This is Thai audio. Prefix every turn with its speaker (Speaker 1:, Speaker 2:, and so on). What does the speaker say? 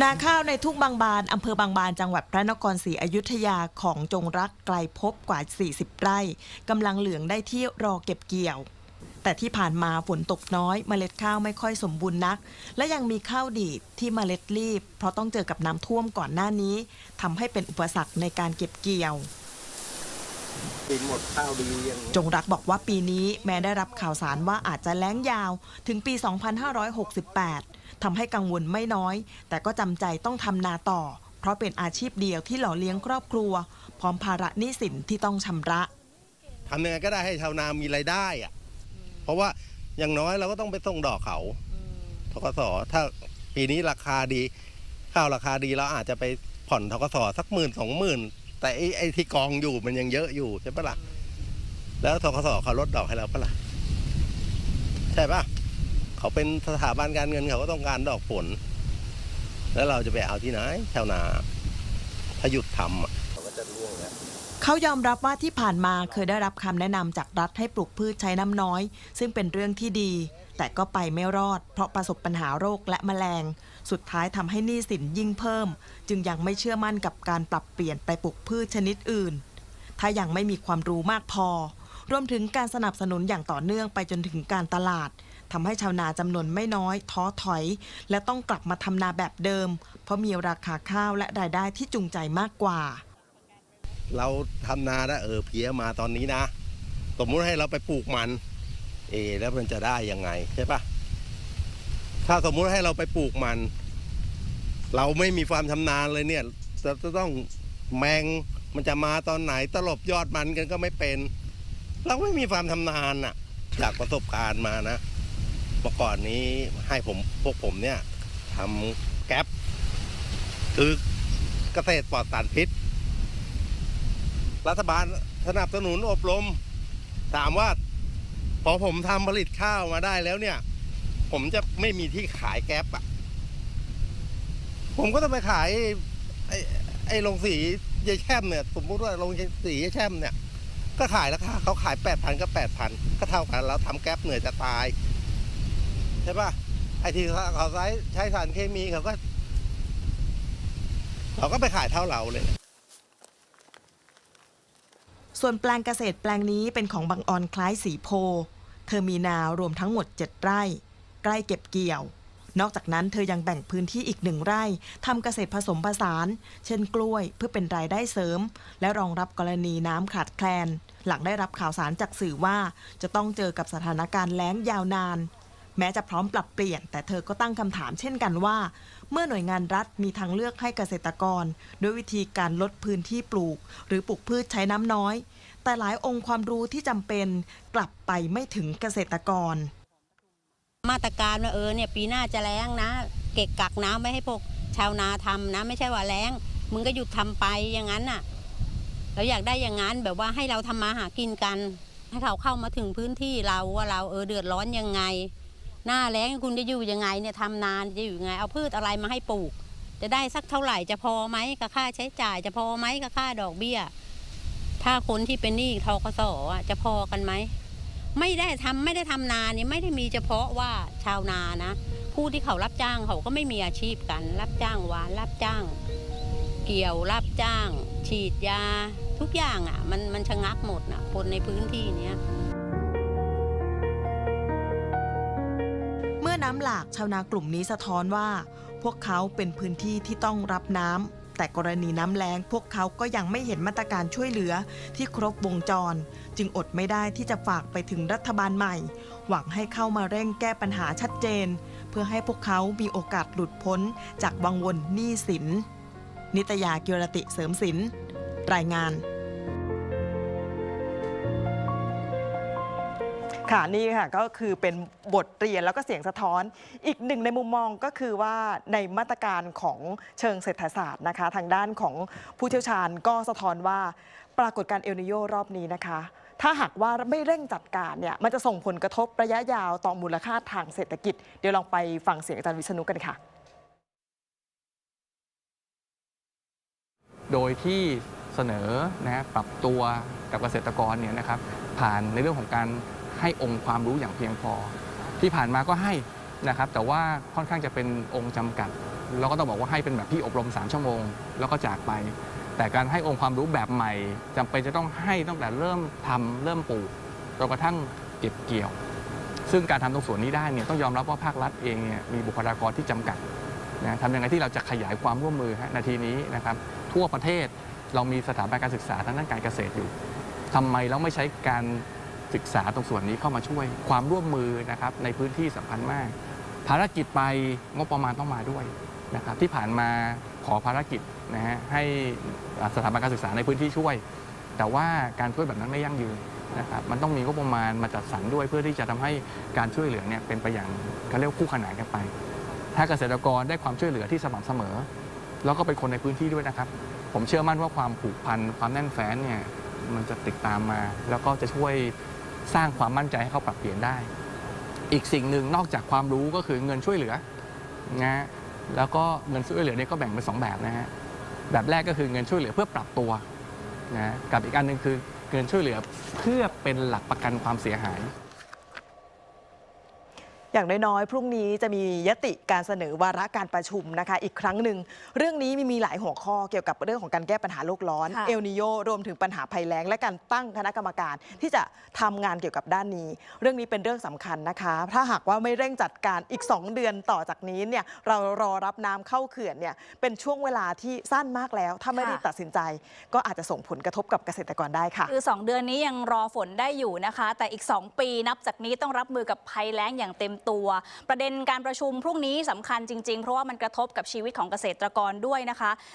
Speaker 1: นาข้าวในทุ่งบางบานอำเภอบางบานจังหวัดพระนครศรีอยุธยาของจงรักไกลพบกว่า 40 ไร่กำลังเหลืองได้ที่รอเก็บเกี่ยว แต่ที่ผ่านมาฝนตกน้อยเมล็ดข้าวไม่ค่อยสมบูรณ์นัก และยังมีข้าวดีดที่เมล็ดรีบ เพราะต้องเจอกับน้ำท่วมก่อนหน้านี้ทำให้เป็นอุปสรรคในการเก็บเกี่ยว
Speaker 2: กินหมดข้าวดียัง
Speaker 1: จงรักบอกว่าปีนี้แม้ได้รับข่าวสารว่าอาจจะแล้งยาวถึงปี 2568 ทำให้กังวลไม่น้อย แต่ก็จำใจต้องทำนาต่อ เพราะเป็นอาชีพเดียวที่หล่อเลี้ยงครอบครัว พร้อมภาระหนี้สินที่ต้องชำระ
Speaker 2: ทำยังไงก็ได้ให้ชาวนามีรายได้อะเพราะว่าอย่างน้อยเราก็ต้องไปส่งดอกเขาทกสถ้าปีนี้ราคาดี ข้าวราคาดีเราอาจจะไปผ่อนทกสสักหมื่นสองหมื่นแต่ไอ้ไอที่กองอยู่มันยังเยอะอยู่ใช่ปะล่ะแล้วทกสเขาลดดอกให้เราปะล่ะใช่ปะ เขาเป็นสถาบันการเงินเขาก็ต้องการดอกผล แล้วเราจะไปเอาที่ไหนชาวนาถ้าหยุดทำเขาก็จะร่วงแล้ว
Speaker 1: เขายอมรับว่าที่ผ่านมาเคยได้รับคำแนะนำจากรัฐให้ปลูกพืชใช้น้ำน้อย ซึ่งเป็นเรื่องที่ดี แต่ก็ไปไม่รอด เพราะประสบปัญหาโรคและแมลง สุดท้ายทำให้หนี้สินยิ่งเพิ่ม จึงยังไม่เชื่อมั่นกับการปรับเปลี่ยนไปปลูกพืชชนิดอื่น ถ้ายังไม่มีความรู้มากพอรวมถึงการสนับสนุนอย่างต่อเนื่องไปจนถึงการตลาด ทำให้ชาวนาจำนวนไม่น้อย ท้อถอย และต้องกลับมาทำนาแบบเดิม เพราะมีราคาข้าวและรายได้ที่จูงใจมากกว่า
Speaker 2: เราทำนาแล้วเออเพี้ยมาตอนนี้นะ สมมุติให้เราไปปลูกมัน เอ แล้วมันจะได้ยังไงใช่ปะถ้าสมมุติให้เราไปปลูกมัน เราไม่มีความชำนาญเลยเนี่ยจะจะต้องแมงมันจะมาตอนไหนตลบยอดมันกันก็ไม่เป็น เราไม่มีความชำนาญอะจากประสบการณ์มานะ เมื่อก่อนนี้ให้ผมพวกผมเนี่ยทำแก๊ปคือเกษตรปลอดสารพิษ รัฐบาลสนับสนุนอบรม ถามว่า พอผมทำผลิตข้าวมาได้แล้วเนี่ย ผมจะไม่มีที่ขายแก๊ปอะผมก็ต้องไปขาย ไอ้ไอ้โรงสียายแช่มเนี่ย สมมติว่าโรงสียายแช่มเนี่ย ก็ขายราคาเขาขายแปดพันก็แปดพันก็เท่ากันเราทำแก๊ปเหนื่อยจะตาย ใช่ปะไอ้ที่เขาใช้ใช้สารเคมีเขาก็เขาก็ไปขายเท่าเราเลย
Speaker 1: ส่วนแปลงเกษตรแปลงนี้เป็นของบางออนคล้ายสีโพ เธอมีนารวมทั้งหมด 7 ไร่ ใกล้เก็บเกี่ยว นอกจากนั้นเธอยังแบ่งพื้นที่อีกหนึ่งไร่ทำเกษตรผสมผสาน เช่นกล้วยเพื่อเป็นรายได้เสริม และรองรับกรณีน้ำขาดแคลน หลังได้รับข่าวสารจากสื่อว่าจะต้องเจอกับสถานการณ์แล้งยาวนาน แม้จะพร้อมปรับเปลี่ยน แต่เธอก็ตั้งคำถามเช่นกันว่า เมื่อหน่วยงานรัฐมีทางเลือกให้เกษตรกร ด้วยวิธีการลดพื้นที่ปลูก หรือปลูกพืชใช้น้ำน้อย แต่หลายองค์ความรู้ที่จำเป็นกลับไปไม่ถึงเกษตรกร
Speaker 3: มาตรการว่าเออเนี่ยปีหน้าจะแล้งนะ เก็บกักน้ำไม่ให้พวกชาวนาทำนะ ไม่ใช่ว่าแล้งมึงก็หยุดทำไปอย่างนั้นน่ะเราอยากได้อย่างนั้นแบบว่าให้เราทำมาหากินกัน ให้เขาเข้ามาถึงพื้นที่เราว่าเราเออเดือดร้อนยังไง หน้าแล้งคุณจะอยู่ยังไงเนี่ยทำนานจะอยู่ยังไง เอาพืชอะไรมาให้ปลูก จะได้สักเท่าไหร่จะพอไหมกับค่าใช้จ่าย จะพอไหมกับค่าดอกเบี้ย ถ้าคนที่เป็นหนี้ทกสอะจะพอกันไหมไม่ได้ทำไม่ได้ทำนาเนี่ยไม่ได้มีเฉพาะว่าชาวนานะ ผู้ที่เขารับจ้างเขาก็ไม่มีอาชีพกัน รับจ้างหวานรับจ้าง เกี่ยวรับจ้าง ฉีดยา ทุกอย่างอะ มันมันชะงักหมดนะคนในพื้นที่เนี้ย
Speaker 1: เมื่อน้ำหลากชาวนากลุ่มนี้สะท้อนว่า พวกเขาเป็นพื้นที่ที่ต้องรับน้ำแต่กรณีน้ำแล้งพวกเขาก็ยังไม่เห็นมาตรการช่วยเหลือที่ครบวงจร จึงอดไม่ได้ที่จะฝากไปถึงรัฐบาลใหม่ หวังให้เข้ามาเร่งแก้ปัญหาชัดเจน เพื่อให้พวกเขามีโอกาสหลุดพ้นจากวังวนหนี้สิน นิตยากิรติเสริมสินรายงาน
Speaker 4: ค่ะนี่ค่ะก็คือเป็นบทเรียนแล้วก็เสียงสะท้อน อีกหนึ่งในมุมมองก็คือว่าในมาตรการของเชิงเศรษฐศาสตร์นะคะ ทางด้านของผู้เชี่ยวชาญก็สะท้อนว่าปรากฏการณ์เอลนิโยรอบนี้นะคะ ถ้าหากว่าไม่เร่งจัดการเนี่ยมันจะส่งผลกระทบระยะยาวต่อมูลค่าทางเศรษฐกิจ เดี๋ยวลองไปฟังเสียงอาจารย์วิษณุกันค่ะ
Speaker 5: โดยที่เสนอนะฮะปรับตัวกับเกษตรกรเนี่ยนะครับผ่านในเรื่องของการ ให้องค์ความรู้อย่างเพียงพอ ที่ผ่านมาก็ให้นะครับแต่ว่าค่อนข้างจะเป็นองค์จำกัดแล้วก็ต้องบอกว่าให้เป็นแบบที่อบรม 3 ชั่วโมง แล้วก็จากไป แต่การให้องค์ความรู้แบบใหม่จำเป็นจะต้องให้ตั้งแต่เริ่มทำเริ่มปลูกจนกระทั่งเก็บเกี่ยว ซึ่งการทำตรงส่วนนี้ได้เนี่ยต้องยอมรับว่าภาครัฐเองเนี่ยมีบุคลากรที่จำกัดนะทำยังไงที่เราจะขยายความร่วมมือฮะนาทีนี้นะครับทั่วประเทศเรามีสถาบันการศึกษาทางด้านการเกษตรอยู่ทำไมเราไม่ใช้การ ศึกษาตรงส่วนนี้เข้ามาช่วยความร่วมมือนะครับในพื้นที่สำคัญมาก ภารกิจไปงบประมาณต้องมาด้วยนะครับที่ผ่านมาขอภารกิจนะฮะให้สถาบันการศึกษาในพื้นที่ช่วย แต่ว่าการช่วยแบบนั้นไม่ยั่งยืนนะครับมันต้องมีงบประมาณมาจัดสรรด้วย เพื่อที่จะทำให้การช่วยเหลือเนี่ยเป็นไปอย่างเขาเรียกคู่ขนานกันไป ถ้าเกษตรกรได้ความช่วยเหลือที่สม่ำเสมอ แล้วก็เป็นคนในพื้นที่ด้วยนะครับ ผมเชื่อมั่นว่าความผูกพันความแน่นแฟ้นเนี่ยมันจะติดตามมา แล้วก็จะช่วย สร้างความมั่นใจให้เขาปรับเปลี่ยนได้ อีกสิ่งหนึ่งนอกจากความรู้ก็คือเงินช่วยเหลือนะฮะแล้วก็เงินช่วยเหลือเนี่ยก็แบ่งเป็นสองแบบนะฮะแบบแรกก็คือเงินช่วยเหลือเพื่อปรับตัวนะกับอีกอันหนึ่งคือเงินช่วยเหลือเพื่อเป็นหลักประกันความเสียหาย
Speaker 1: อย่างน้อยๆ พรุ่งนี้จะมียติการเสนอวาระการประชุมนะคะ อีกครั้งหนึ่ง เรื่องนี้มีมีหลายหัวข้อเกี่ยวกับเรื่องของการแก้ปัญหาโลกร้อน
Speaker 6: ค่ะ
Speaker 1: เอลนิโยรวมถึงปัญหาภัยแล้ง และการตั้งคณะกรรมการที่จะทำงานเกี่ยวกับด้านนี้ เรื่องนี้เป็นเรื่องสำคัญนะคะ ถ้าหากว่าไม่เร่งจัดการอีก 2 เดือนต่อจากนี้เนี่ยเรารอรับน้ำเข้าเขื่อนเนี่ยเป็นช่วงเวลาที่สั้นมากแล้ว ถ้าไม่ได้
Speaker 6: ค่ะ
Speaker 1: ตัดสินใจ ก็อาจจะส่งผลกระทบกับเกษตรกรได้ค่ะ
Speaker 6: คือ 2 เดือนนี้ยังรอฝนได้อยู่นะคะ แต่อีก 2 ปีนับจากนี้ต้องรับมือกับภัยแล้งอย่างเต็มตัว ประเด็นการประชุมพรุ่งนี้สำคัญจริง ๆ เพราะว่ามันกระทบกับชีวิตของเกษตรกรด้วยนะคะ